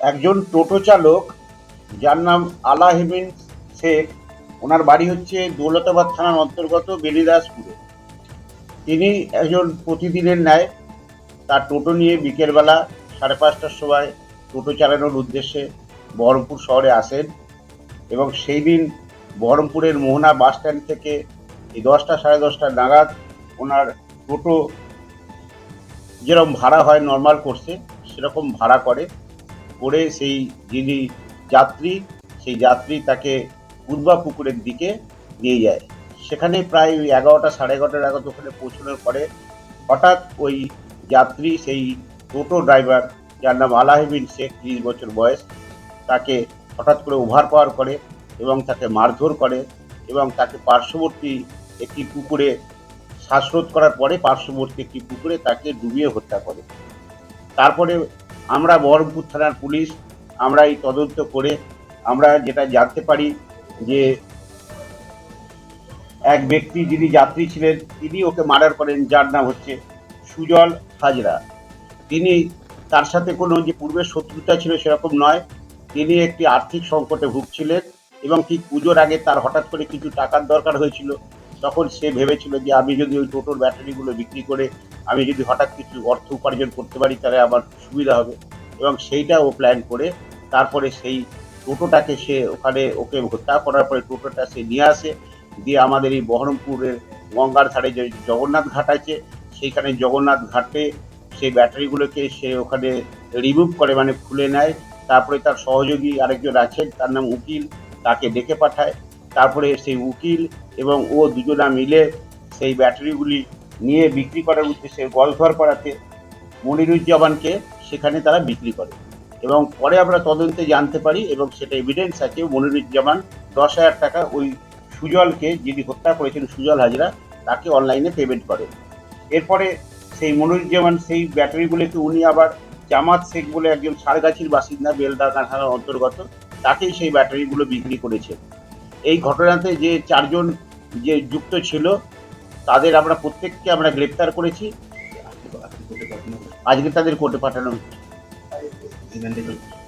একজন টোটো চালক, যার নাম আলাহিমিন শেখ। ওনার বাড়ি হচ্ছে দৌলতাবাদ থানার অন্তর্গত বেলিদাসপুরে। তিনি একজন প্রতিদিনের ন্যায় তার টোটো নিয়ে বিকেলবেলা সাড়ে পাঁচটার সময় টোটো চালানোর উদ্দেশ্যে বহরমপুর শহরে আসেন এবং সেই দিন বহরমপুরের মোহনা বাস স্ট্যান্ড থেকে এই দশটা সাড়ে দশটা নাগাদ ওনার টোটো যেরকম ভাড়া হয়, নর্মাল কোর্সে সেরকম ভাড়া করে। করে সেই যিনি যাত্রী, সেই যাত্রী তাকে পূর্বা পুকুরের দিকে নিয়ে যায়। সেখানে প্রায় ওই এগারোটা, সাড়ে এগারোটার নাগাদ ওখানে পৌঁছানোর পরে হঠাৎ ওই যাত্রী, সেই টোটো ড্রাইভার, যার নাম আলাহিবিন শেখ, ত্রিশ বছর বয়স, তাকে হঠাৎ করে ওভার পাওয়ার করে এবং তাকে মারধর করে এবং তাকে পার্শ্ববর্তী একটি পুকুরে শ্বাসরোধ করার পরে পার্শ্ববর্তী একটি পুকুরে তাকে ডুবিয়ে হত্যা করে। তারপরে আমরা বহরমপুর থানার পুলিশ, আমরা এই তদন্ত করে আমরা যেটা জানতে পারি যে এক ব্যক্তি যিনি যাত্রী ছিলেন, তিনি ওকে মার্ডার করেন, যার নাম হচ্ছে সুজল হাজরা। তিনি তার সাথে কোনো যে পূর্বের শত্রুতা ছিল সেরকম নয়। তিনি একটি আর্থিক সংকটে ভুগছিলেন এবং ঠিক পুজোর আগে তার হঠাৎ করে কিছু টাকার দরকার হয়েছিল। তখন সে ভেবেছিল যে আমি যদি ওই টোটোর ব্যাটারিগুলো বিক্রি করে, আমি যদি হঠাৎ কিছু অর্থ উপার্জন করতে পারি, তাহলে আমার সুবিধা হবে। এবং সেইটা ও প্ল্যান করে তারপরে সেই টোটোটাকে সে ওখানে ওকে হত্যা করার পরে টোটোটা সে নিয়ে আসে। দিয়ে আমাদের এই বহরমপুরের গঙ্গার ধারে যে জগন্নাথ ঘাট আছে, সেইখানে জগন্নাথ ঘাটে সেই ব্যাটারিগুলোকে সে ওখানে রিমুভ করে মানে খুলে নেয়। তারপরে তার সহযোগী আরেকজন আছেন, তার নাম উকিল, তাকে ডেকে পাঠায়। তারপরে সেই উকিল এবং ও দুজনা মিলে সেই ব্যাটারিগুলি নিয়ে বিক্রি করার উদ্দেশ্যে গলঘর করাতে মনিরুজ্জামানকে সেখানে তারা বিক্রি করে। এবং পরে আমরা তদন্তে জানতে পারি এবং সেটা এভিডেন্স আছে, মনিরুজ্জামান দশ হাজার টাকা ওই সুজলকে যিনি হত্যা করেছেন, সুজল হাজরা, তাকে অনলাইনে পেমেন্ট করে। এরপরে সেই মনিরুজ্জামান সেই ব্যাটারিগুলোকে উনি আবার জামাত শেখ বলে একজন সারগাছির বাসিন্দা বেলদা কারখানার অন্তর্গত, তাকেই সেই ব্যাটারিগুলো বিক্রি করেছে। এই ঘটনাতে যে চারজন যে যুক্ত ছিল, তাদের আমরা প্রত্যেককে আমরা গ্রেপ্তার করেছি। আজকে তাদের কোর্টে পাঠানো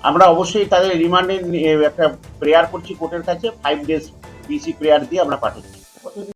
আমরা অবশ্যই তাদের রিমান্ডে একটা প্রেয়ার করছি কোর্টের কাছে ফাইভ ডেজ পিসি প্রেয়ার দিয়ে আমরা পাঠাচ্ছি